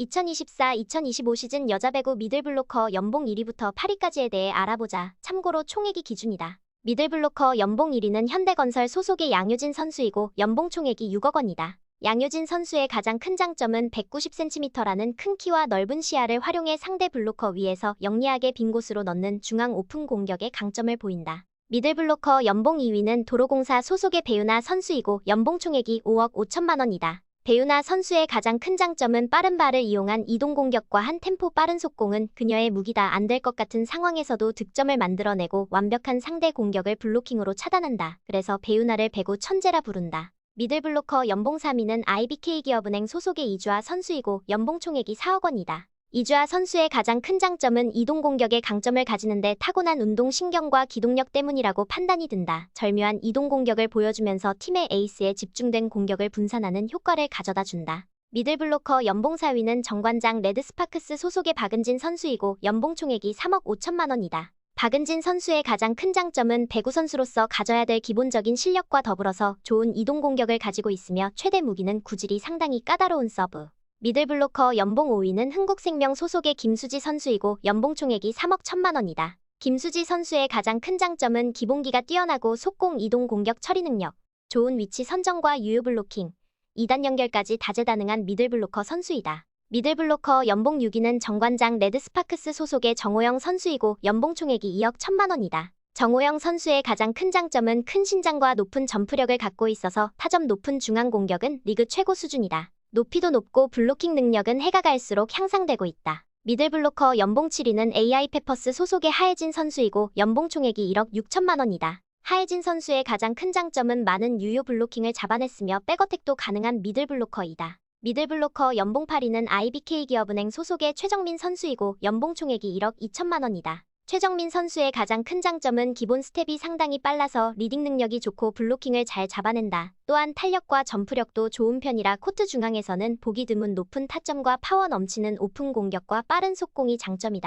2024-2025 시즌 여자 배구 미들블로커 연봉 1위부터 8위까지에 대해 알아보자. 참고로 총액이 기준이다. 미들블로커 연봉 1위는 현대건설 소속의 양효진 선수이고 연봉 총액이 6억 원이다. 양효진 선수의 가장 큰 장점은 190cm라는 큰 키와 넓은 시야를 활용해 상대 블로커 위에서 영리하게 빈 곳으로 넣는 중앙 오픈 공격의 강점을 보인다. 미들블로커 연봉 2위는 도로공사 소속의 배우나 선수이고 연봉 총액이 5억 5천만 원이다. 배우나 선수의 가장 큰 장점은 빠른 발을 이용한 이동 공격과 한 템포 빠른 속공은 그녀의 무기다 안 될 것 같은 상황에서도 득점을 만들어내고 완벽한 상대 공격을 블로킹으로 차단한다. 그래서 배우나를 배구 천재라 부른다. 미들블로커 연봉 3위는 IBK 기업은행 소속의 이주아 선수이고 연봉 총액이 4억 원이다. 이주아 선수의 가장 큰 장점은 이동 공격의 강점을 가지는데 타고난 운동 신경과 기동력 때문이라고 판단이 든다. 절묘한 이동 공격을 보여주면서 팀의 에이스에 집중된 공격을 분산하는 효과를 가져다 준다. 미들블로커 연봉 4위는 정관장 레드스파크스 소속의 박은진 선수이고 연봉 총액이 3억 5천만 원이다. 박은진 선수의 가장 큰 장점은 배구 선수로서 가져야 될 기본적인 실력과 더불어서 좋은 이동 공격을 가지고 있으며 최대 무기는 구질이 상당히 까다로운 서브. 미들블로커 연봉 5위는 흥국생명 소속의 김수지 선수이고 연봉 총액이 3억 1천만 원이다. 김수지 선수의 가장 큰 장점은 기본기가 뛰어나고 속공 이동 공격 처리 능력, 좋은 위치 선정과 유효 블로킹, 2단 연결까지 다재다능한 미들블로커 선수이다. 미들블로커 연봉 6위는 정관장 레드스파크스 소속의 정호영 선수이고 연봉 총액이 2억 1천만 원이다. 정호영 선수의 가장 큰 장점은 큰 신장과 높은 점프력을 갖고 있어서 타점 높은 중앙 공격은 리그 최고 수준이다. 높이도 높고 블로킹 능력은 해가 갈수록 향상되고 있다. 미들블로커 연봉 7위는 AI 페퍼스 소속의 하혜진 선수이고 연봉 총액이 1억 6천만 원이다. 하혜진 선수의 가장 큰 장점은 많은 유효 블로킹을 잡아냈으며 백어택도 가능한 미들블로커이다. 미들블로커 연봉 8위는 IBK 기업은행 소속의 최정민 선수이고 연봉 총액이 1억 2천만 원이다. 최정민 선수의 가장 큰 장점은 기본 스텝이 상당히 빨라서 리딩 능력이 좋고 블로킹을 잘 잡아낸다. 또한 탄력과 점프력도 좋은 편이라 코트 중앙에서는 보기 드문 높은 타점과 파워 넘치는 오픈 공격과 빠른 속공이 장점이다.